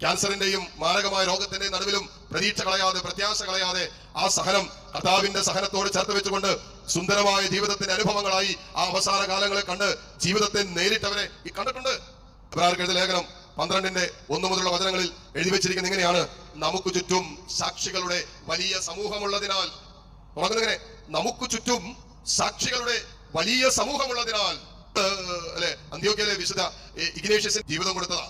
ക്യാൻസറിന്റെയും മാരകമായ രോഗത്തിന്റെയും നടുവിലും പ്രതീക്ഷ കളയാതെ പ്രത്യാശ കളയാതെ ആ സഹനം കർത്താവിന്റെ സഹനത്തോട് ചേർത്ത് വെച്ചുകൊണ്ട് സുന്ദരമായ ജീവിതത്തിന്റെ അനുഭവങ്ങളായി ആ അവസാന കാലങ്ങളെ കണ്ട് ജീവിതത്തെ നേരിട്ടവരെ ഈ കണ്ടിട്ടുണ്ട്. ഇബ്രാഹിം ലേഖനം പന്ത്രണ്ടിന്റെ ഒന്നു മുതലുള്ള വചനങ്ങളിൽ എഴുതി വെച്ചിരിക്കുന്ന ഇങ്ങനെയാണ്. നമുക്ക് ചുറ്റും സാക്ഷികളുടെ വലിയ സമൂഹമുള്ളതിനാൽ തുടങ്ങുന്നിങ്ങനെ നമുക്ക് ചുറ്റും സാക്ഷികളുടെ വലിയ സമൂഹമുള്ളതിനാൽ അല്ലെ? അന്ത്യോക്കയിലെ വിശുദ്ധ ഇഗ്നേഷ്യസിന് ജീവിതം കൊടുത്തതാ.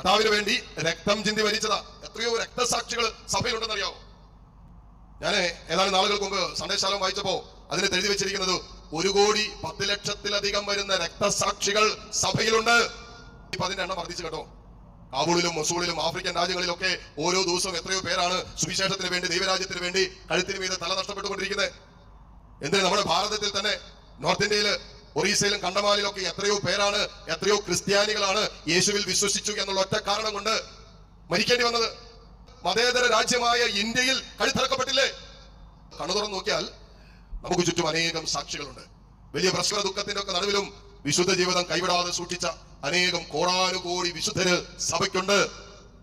കർത്താവിന് വേണ്ടി രക്തം ചിന്തി വരിച്ചതാ എത്രയോ രക്തസാക്ഷികൾ സഭയിലുണ്ടെന്നറിയാവോ? ഞാൻ ഏതാനും നാളുകൾക്ക് മുമ്പ് സന്ദേശാലം വായിച്ചപ്പോ അതിന് എഴുതി വെച്ചിരിക്കുന്നത് ഒരു കോടി പത്ത് ലക്ഷത്തിലധികം വരുന്ന രക്തസാക്ഷികൾ സഭയിലുണ്ട്. ഇപ്പൊ അതിന്റെ എണ്ണം വർദ്ധിച്ചു കേട്ടോ. കാബൂളിലും മൊസൂളിലും ആഫ്രിക്കൻ രാജ്യങ്ങളിലൊക്കെ ഓരോ ദിവസവും എത്രയോ പേരാണ് സുവിശേഷത്തിന് വേണ്ടി ദൈവരാജ്യത്തിന് വേണ്ടി കഴുത്തിന് മീതെ തല നഷ്ടപ്പെട്ടുകൊണ്ടിരിക്കുന്നത്. എന്തിന് നമ്മുടെ ഭാരതത്തിൽ തന്നെ നോർത്ത് ഇന്ത്യയിൽ ഒറീസയിലും കണ്ടമാലിലൊക്കെ എത്രയോ പേരാണ് എത്രയോ ക്രിസ്ത്യാനികളാണ് യേശുവിൽ വിശ്വസിച്ചു എന്നുള്ള ഒറ്റ കാരണം കൊണ്ട് മരിക്കേണ്ടി വന്നത്. മതേതര രാജ്യമായ ഇന്ത്യയിൽ കഴുത്തിറക്കപ്പെട്ടില്ലേ കണ്ണു തുറന്നു നോക്കിയാൽ നമുക്ക് ചുറ്റും അനേകം സാക്ഷികളുണ്ട്. വലിയ പ്രശ്ന ദുഃഖത്തിന്റെ ഒക്കെ നടുവിലും വിശുദ്ധ ജീവിതം കൈവിടാതെ സൂക്ഷിച്ച അനേകം കോടാനുകോടി വിശുദ്ധര് സഭയ്ക്കുണ്ട്.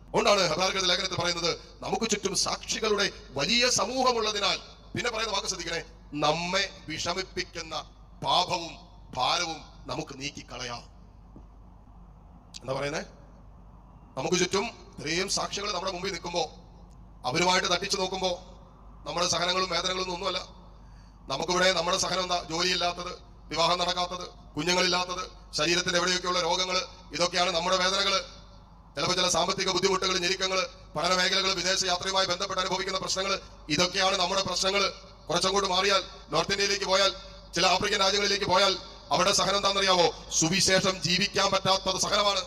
അതുകൊണ്ടാണ് ഹെബ്രായരുടെ ലേഖനത്തിൽ പറയുന്നത് നമുക്ക് ചുറ്റും സാക്ഷികളുടെ വലിയ സമൂഹമുള്ളതിനാൽ പിന്നെ പറയുന്ന വാക്ക് ശ്രദ്ധിക്കണേ നമ്മെ വിഷമിപ്പിക്കുന്ന പാപവും ഭാരവും നമുക്ക് നീക്കി നീക്കിക്കളയാം. എന്താ പറയുന്നേ? നമുക്ക് ചുറ്റും ഇത്രയും സാക്ഷികൾ നമ്മുടെ മുമ്പിൽ നിൽക്കുമ്പോൾ അവരുമായിട്ട് തട്ടിച്ചു നോക്കുമ്പോൾ നമ്മുടെ സഹനങ്ങളും വേദനകളും ഒന്നുമല്ല. നമുക്കിവിടെ നമ്മുടെ സഹനം എന്താ? ജോലിയില്ലാത്തത് വിവാഹം നടക്കാത്തത് കുഞ്ഞുങ്ങളില്ലാത്തത് ശരീരത്തിൽ എവിടെയൊക്കെയുള്ള രോഗങ്ങൾ ഇതൊക്കെയാണ് നമ്മുടെ വേദനകൾ ചിലപ്പോൾ ചില സാമ്പത്തിക ബുദ്ധിമുട്ടുകൾ ഞെരുക്കങ്ങൾ പഠന മേഖലകൾ വിദേശ യാത്രയുമായി ബന്ധപ്പെട്ട് അനുഭവിക്കുന്ന പ്രശ്നങ്ങൾ ഇതൊക്കെയാണ് നമ്മുടെ പ്രശ്നങ്ങൾ കുറച്ചങ്ങോട്ട് മാറിയാൽ നോർത്ത് ഇന്ത്യയിലേക്ക് പോയാൽ ചില ആഫ്രിക്കൻ രാജ്യങ്ങളിലേക്ക് പോയാൽ അവിടെ സഹനം എന്താണെന്നറിയാമോ? സുവിശേഷം ജീവിക്കാൻ പറ്റാത്തത് സഹനമാണ്.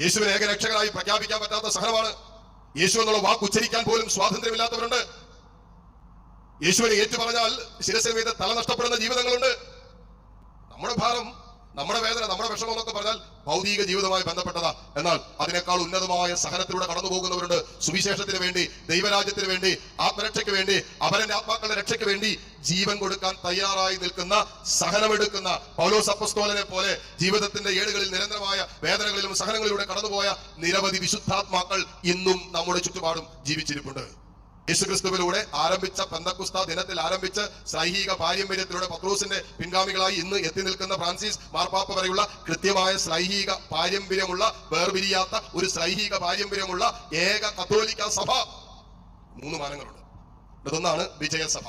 യേശുവിനെ ഏകരക്ഷകനായി പ്രഖ്യാപിക്കാൻ പറ്റാത്ത സഹനമാണ്. യേശു എന്നുള്ള വാക്ക് ഉച്ചരിക്കാൻ പോലും സ്വാതന്ത്ര്യമില്ലാത്തവരുണ്ട്. യേശുവിനെ ഏറ്റു പറഞ്ഞാൽ ശിരസിന് മീതെ തല നഷ്ടപ്പെടുന്ന ജീവിതങ്ങളുണ്ട്. നമ്മുടെ ഭാരം നമ്മുടെ വേദന നമ്മുടെ വിഷമം എന്നൊക്കെ പറഞ്ഞാൽ ഭൗതിക ജീവിതമായി ബന്ധപ്പെട്ടതാ. എന്നാൽ അതിനേക്കാൾ ഉന്നതമായ സഹനത്തിലൂടെ കടന്നു പോകുന്നവരുണ്ട്. സുവിശേഷത്തിന് വേണ്ടി ദൈവരാജ്യത്തിന് വേണ്ടി ആത്മരക്ഷയ്ക്ക് വേണ്ടി അവരന്റെ ആത്മാക്കളുടെ രക്ഷയ്ക്ക് വേണ്ടി ജീവൻ കൊടുക്കാൻ തയ്യാറായി നിൽക്കുന്ന സഹനമെടുക്കുന്ന പൗലോസ് അപ്പസ്തോലനെ പോലെ ജീവിതത്തിന്റെ ഏടുകളിൽ നിരന്തരമായ വേദനകളിലും സഹനങ്ങളിലൂടെ കടന്നുപോയ നിരവധി വിശുദ്ധാത്മാക്കൾ ഇന്നും നമ്മുടെ ചുറ്റുപാടും ജീവിച്ചിരിപ്പുണ്ട്. യേശുക്രിസ്തുവിലൂടെ ആരംഭിച്ച പെന്തക്കുസ്ത ദിനത്തിൽ ആരംഭിച്ച് സൈഹിക പാരമ്പര്യത്തിലൂടെ പത്രോസിന്റെ പിൻഗാമികളായി ഇന്ന് എത്തി നിൽക്കുന്ന ഫ്രാൻസിസ് മാർപ്പാപ്പ വരെയുള്ള കൃത്യമായ സൈഹിക പാരമ്പര്യമുള്ള വേർപിരിയാത്ത ഒരു സൈഹിക പാരമ്പര്യമുള്ള ഏക കത്തോലിക്ക സഭ. മൂന്ന് മാനങ്ങളുണ്ട്. ഇതൊന്നാണ് വിജയസഭ.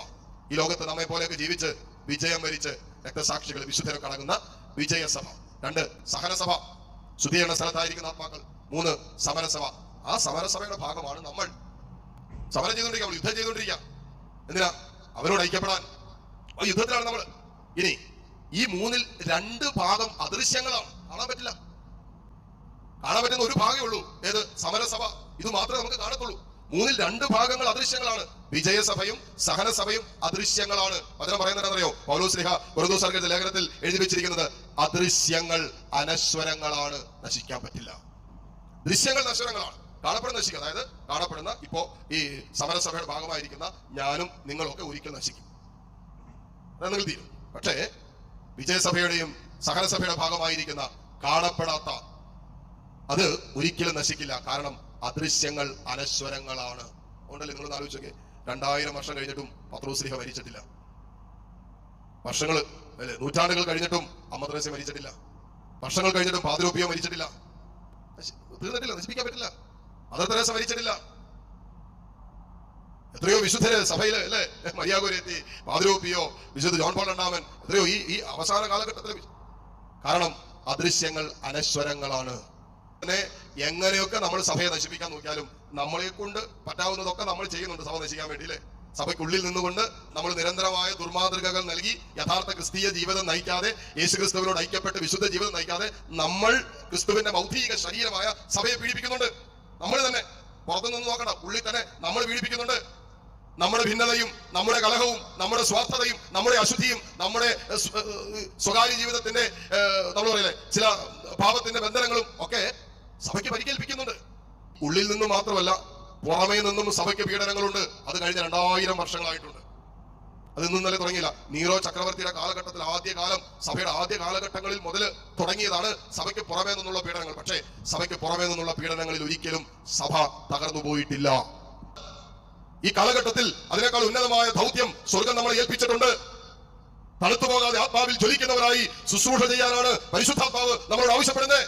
ഈ ലോകത്ത് നമ്മെ പോലെയൊക്കെ ജീവിച്ച് വിജയം വരിച്ച് രക്തസാക്ഷികൾ വിശുദ്ധരൊക്കെ അടങ്ങുന്ന വിജയസഭ. രണ്ട് സഹനസഭ. ശുദ്ധീകരണ സ്ഥലത്തായിരിക്കുന്ന ആത്മാക്കൾ. മൂന്ന് സമരസഭ. ആ സമരസഭയുടെ ഭാഗമാണ് നമ്മൾ. സമരം ചെയ്തുകൊണ്ടിരിക്കുക നമ്മൾ യുദ്ധം ചെയ്തുകൊണ്ടിരിക്കുക എന്തിനാ? അവരോട് ഐക്യപ്പെടാൻ. യുദ്ധത്തിലാണ് നമ്മൾ ഇനി ഈ മൂന്നിൽ രണ്ട് ഭാഗം അദൃശ്യങ്ങളാണ്. കാണാൻ പറ്റില്ല. കാണാൻ പറ്റുന്ന ഒരു ഭാഗമേ ഉള്ളൂ. ഏത്? സമരസഭ. ഇത് മാത്രമേ നമുക്ക് കാണത്തുള്ളൂ. മൂന്നിൽ രണ്ട് ഭാഗങ്ങൾ അദൃശ്യങ്ങളാണ്. വിജയസഭയും സഹനസഭയും അദൃശ്യങ്ങളാണ്. അതിനെ പറയുന്നത് പൗലോ പൗലോസ് ലിഹ സർഗത്തിന്റെ ലേഖനത്തിൽ എഴുതി വെച്ചിരിക്കുന്നത് അദൃശ്യങ്ങൾ അനശ്വരങ്ങളാണ്. നശിക്കാൻ പറ്റില്ല. ദൃശ്യങ്ങൾ നശ്വരങ്ങളാണ് കാണപ്പെടുന്ന നശിക്കും അതായത് കാണപ്പെടുന്ന ഇപ്പോ ഈ സമരസഭയുടെ ഭാഗമായിരിക്കുന്ന ഞാനും നിങ്ങളൊക്കെ ഒരിക്കൽ നശിക്കും. അത് നിങ്ങൾ തീരും. പക്ഷേ വിജയസഭയുടെയും സഹനസഭയുടെ ഭാഗമായിരിക്കുന്ന കാണപ്പെടാത്ത അത് ഒരിക്കലും നശിക്കില്ല. കാരണം അദൃശ്യങ്ങൾ അനശ്വരങ്ങളാണ്. അതുകൊണ്ടല്ലേ നിങ്ങൾ ആലോചിച്ചോക്കെ. രണ്ടായിരം വർഷം കഴിഞ്ഞിട്ടും പത്രോസ്ലിഹ മരിച്ചിട്ടില്ല. വർഷങ്ങൾ അല്ലെ നൂറ്റാണ്ടുകൾ കഴിഞ്ഞിട്ടും അമ്മദ്രസ്യ മരിച്ചിട്ടില്ല. വർഷങ്ങൾ കഴിഞ്ഞിട്ടും പാതിരൂപ്യ മരിച്ചിട്ടില്ല. തീർന്നിട്ടില്ല. നശിപ്പിക്കാൻ പറ്റില്ല. മദർ തെരേസ മരിച്ചിട്ടില്ല എത്രയോ വിശുദ്ധര് സഭയിൽ അല്ലേ? മരിയാഗോരെത്തി പാതിരോപ്പിയോ വിശുദ്ധ ജോൺ പോൾ രണ്ടാമൻ എത്രയോ ഈ ഈ അവസാന കാലഘട്ടത്തിൽ കാരണം അദൃശ്യങ്ങൾ അനശ്വരങ്ങളാണ്. അങ്ങനെ എങ്ങനെയൊക്കെ നമ്മൾ സഭയെ നശിപ്പിക്കാൻ നോക്കിയാലും നമ്മളെ കൊണ്ട് പറ്റാവുന്നതൊക്കെ നമ്മൾ ചെയ്യുന്നുണ്ട് സഭ നശിക്കാൻ വേണ്ടി അല്ലേ സഭയ്ക്കുള്ളിൽ നിന്നുകൊണ്ട് നമ്മൾ നിരന്തരമായ ദുർമാതൃകകൾ നൽകി യഥാർത്ഥ ക്രിസ്തീയ ജീവിതം നയിക്കാതെ യേശു ക്രിസ്തുവിനോട് ഐക്യപ്പെട്ട് വിശുദ്ധ ജീവിതം നയിക്കാതെ നമ്മൾ ക്രിസ്തുവിന്റെ ഭൗതിക ശരീരമായ സഭയെ പീഡിപ്പിക്കുന്നുണ്ട്. നമ്മൾ തന്നെ പുറത്തുനിന്ന് നോക്കണ്ട ഉള്ളിൽ തന്നെ നമ്മൾ പീഡിപ്പിക്കുന്നുണ്ട്. നമ്മുടെ ഭിന്നതയും നമ്മുടെ കലഹവും നമ്മുടെ സ്വാർത്ഥതയും നമ്മുടെ അശുദ്ധിയും നമ്മുടെ സ്വകാര്യ ജീവിതത്തിന്റെ നമ്മൾ പറയില്ലേ ചില പാപത്തിന്റെ ബന്ധനങ്ങളും ഒക്കെ സഭയ്ക്ക് പരിക്കേൽപ്പിക്കുന്നുണ്ട്. ഉള്ളിൽ നിന്ന് മാത്രമല്ല പുറമേ നിന്നും സഭയ്ക്ക് പീഡനങ്ങളുണ്ട്. അത് കഴിഞ്ഞ രണ്ടായിരം വർഷങ്ങളായിട്ടുണ്ട്. അത് ഇന്നും ഇന്നലെ തുടങ്ങിയില്ല. നീറോ ചക്രവർത്തിയുടെ കാലഘട്ടത്തിൽ ആദ്യ കാലം സഭയുടെ ആദ്യ കാലഘട്ടങ്ങളിൽ മുതൽ തുടങ്ങിയതാണ് സഭയ്ക്ക് പുറമേ നിന്നുള്ള പീഡനങ്ങൾ. പക്ഷേ സഭയ്ക്ക് പുറമേ നിന്നുള്ള പീഡനങ്ങളിൽ ഒരിക്കലും സഭ തകർന്നു പോയിട്ടില്ല. ഈ കാലഘട്ടത്തിൽ അതിനേക്കാൾ ഉന്നതമായ ദൗത്യം സ്വർഗം നമ്മളെ ഏൽപ്പിച്ചിട്ടുണ്ട്. തണുത്തുപോകാതെ ആത്മാവിൽ ജ്വലിക്കുന്നവരായി ശുശ്രൂഷ ചെയ്യാനാണ് പരിശുദ്ധാത്മാവ് നമ്മളോട് ആവശ്യപ്പെടുന്നത്.